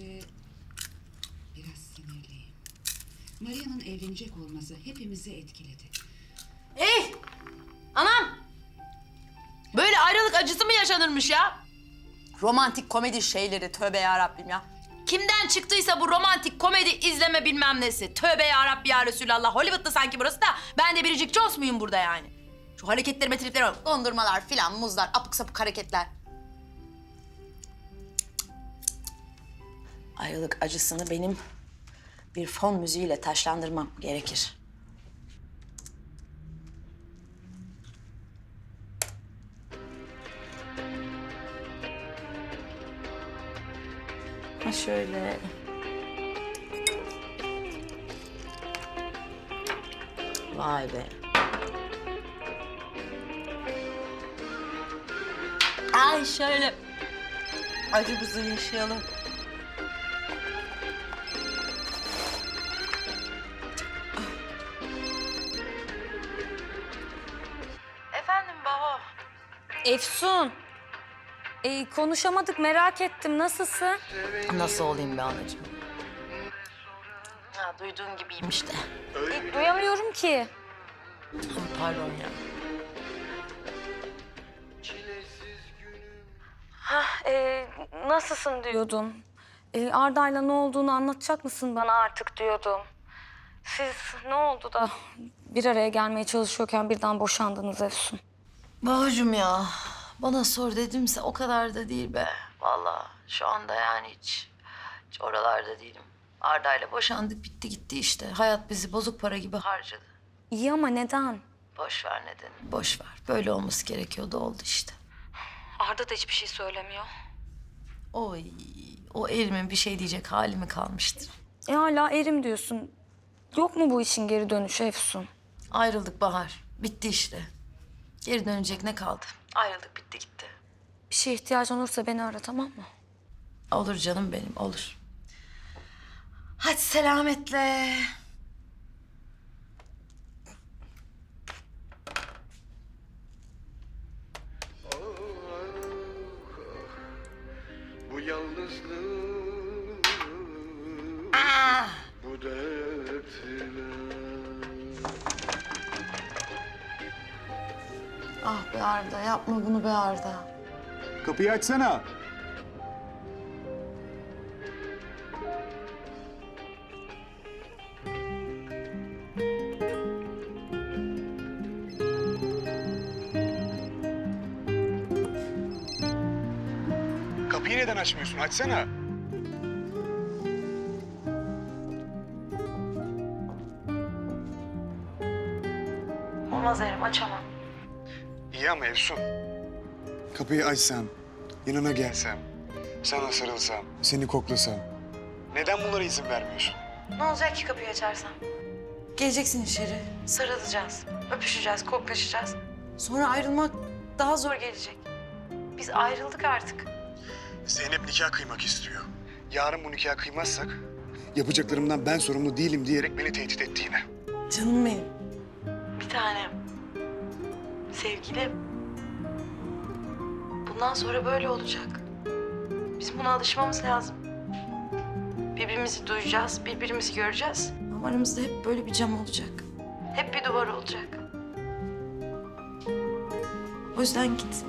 Sadece biraz sinirliyim. Maria'nın evlenecek olması hepimizi etkiledi. Ey! Anam! Böyle ayrılık acısı mı yaşanırmış ya? Romantik komedi şeyleri tövbe ya Rabbim ya. Kimden çıktıysa bu romantik komedi izleme bilmem nesi. Tövbe ya Rabbi ya Resulallah. Hollywood'da sanki burası da ben de biricik Jones muyum burada yani? Şu hareketlerime triplerime bak. Dondurmalar filan, muzlar, apık sapık hareketler. Ayrılık acısını benim bir fon müziğiyle taşlandırmam gerekir. Ha şöyle. Vay be. Ay şöyle acımızı yaşayalım. Efsun. Ee, konuşamadık merak ettim. Nasılsın? Nasıl olayım be anacığım? Ha, duyduğun gibiyim işte. Ee, duyamıyorum ki. Pardon ya. Ee, nasılsın diyordum. Ee, Arda'yla ne olduğunu anlatacak mısın bana artık diyordum. Siz ne oldu da bir araya gelmeye çalışıyorken birden boşandınız Efsun? Babacığım ya, bana sor dedimse o kadar da değil be. Vallahi şu anda yani hiç, hiç oralarda değilim. Arda'yla boşandık, bitti gitti işte. Hayat bizi bozuk para gibi harcadı. İyi ama neden? Boş ver nedeni. Boş ver. Böyle olması gerekiyordu, oldu işte. Arda da hiçbir şey söylemiyor. Oy, o elimin bir şey diyecek hali mi kalmıştır? E hala erim diyorsun. Yok mu bu işin geri dönüşü Efsun? Ayrıldık Bahar. Bitti işte. Geri dönecek ne kaldı? Ayrıldık, bitti gitti. Bir şeye ihtiyacın olursa beni ara tamam mı? Olur canım benim, olur. Hadi selametle. Bu yalnızlık Bu dertler Ah be Arda, yapma bunu be Arda. Kapıyı açsana. Kapıyı neden açmıyorsun? Açsana. Olmaz Erim, açamam. İyi ama Efsun. Kapıyı açsam, yanına gelsem, sana sarılsam, seni koklasam. Neden bunlara izin vermiyorsun? Ne olacak ki kapıyı açarsam? Geleceksin içeri, sarılacağız, öpüşeceğiz, koklaşacağız. Sonra ayrılmak daha zor gelecek. Biz ayrıldık artık. Zeynep nikah kıymak istiyor. Yarın bu nikah kıymazsak yapacaklarımdan ben sorumlu değilim diyerek beni tehdit etti yine. Canım benim. Bir tanem. Sevgilim. Bundan sonra böyle olacak. Bizim buna alışmamız lazım. Birbirimizi duyacağız, birbirimizi göreceğiz. Ama aramızda hep böyle bir cam olacak. Hep bir duvar olacak. O yüzden git.